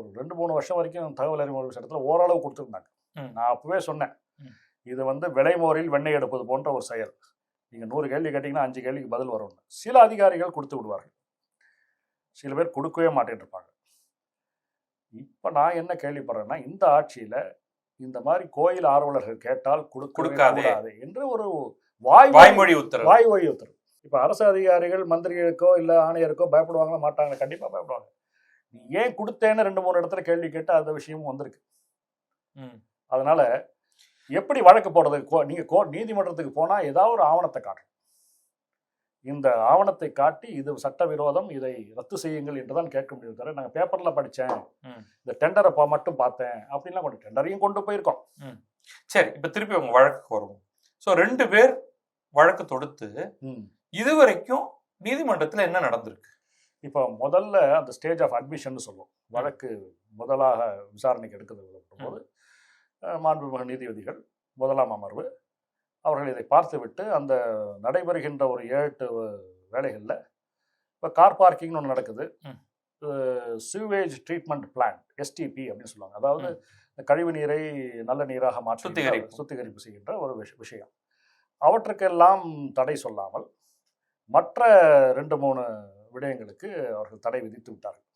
ஒரு ரெண்டு மூணு வருஷம் வரைக்கும் தகவல் அறிமுக சட்டத்தில் ஓரளவு கொடுத்துருந்தாங்க. நான் அப்பவே சொன்னேன். இது வந்து விளைமோரில் வெண்ணெய் எடுப்பது போன்ற ஒரு செயல். நீங்கள் நூறு கேள்வி கேட்டிங்கன்னா அஞ்சு கேள்விக்கு பதில் வரும். சில அதிகாரிகள் கொடுத்து விடுவார்கள். சில பேர் கொடுக்கவே மாட்டேன்னு இருப்பாங்க. இப்போ நான் என்ன கேள்விப்படுறேன்னா இந்த ஆட்சியில் இந்த மாதிரி கோயில் ஆர்வலர்கள் கேட்டால் கொடுக்காதே. என்று ஒரு வாய் வாய்மொழி உத்தரவு. வாய் வழி உத்தரவு. இப்போ அரசு அதிகாரிகள் மந்திரிகளுக்கோ இல்லை ஆணையருக்கோ பயப்படுவாங்களா? மாட்டாங்களா? கண்டிப்பாக பயப்படுவாங்க. நீ ஏன் கொடுத்தேன்னு ரெண்டு மூணு இடத்துல கேள்வி கேட்டு அந்த விஷயமும் வந்திருக்கு. ம். அதனால எப்படி வழக்கு போடுறது? கோ நீங்கள் கோ நீதிமன்றத்துக்கு போனால் ஏதாவது ஒரு ஆவணத்தை காட்டணும் இந்த ஆவணத்தை காட்டி இது சட்டவிரோதம் இதை ரத்து செய்யுங்கள் என்று தான் கேட்க முடியும் தவிர நாங்கள் பேப்பரில் படித்தேன். இந்த டெண்டரை பா மட்டும் பார்த்தேன். அப்படின்லாம் கொண்டு டெண்டரையும் கொண்டு போயிருக்கோம். சரி இப்ப திருப்பி உங்க வழக்குக்கு வருவோம். ஸோ ரெண்டு பேர் வழக்கு தொடுத்து. இதுவரைக்கும் நீதிமன்றத்துல என்ன நடந்திருக்கு? இப்போ முதல்ல அந்த ஸ்டேஜ் ஆஃப் அட்மிஷன் சொல்லுவோம். வழக்கு முதலாக விசாரணைக்கு எடுக்கிறது போது மாண்புமிகு நீதிபதிகள் முதலாம் அமர்வு அவர்கள் இதை பார்த்துவிட்டு அந்த நடைபெறுகின்ற ஒரு ஏழு எட்டு வேலைகளில் இப்போ கார் பார்க்கிங்னு ஒன்று நடக்குது. சிவேஜ் ட்ரீட்மெண்ட் பிளான் எஸ்டிபி அப்படின்னு சொல்லுவாங்க. அதாவது கழிவு நீரை நல்ல நீராக மாற்றி சுத்திகரிப்பு. சுத்திகரிப்பு செய்கின்ற ஒரு விஷ- விஷயம். அவற்றுக்கெல்லாம் தடை சொல்லாமல் மற்ற ரெண்டு மூணு விடயங்களுக்கு அவர்கள் தடை விதித்து விட்டார்கள்.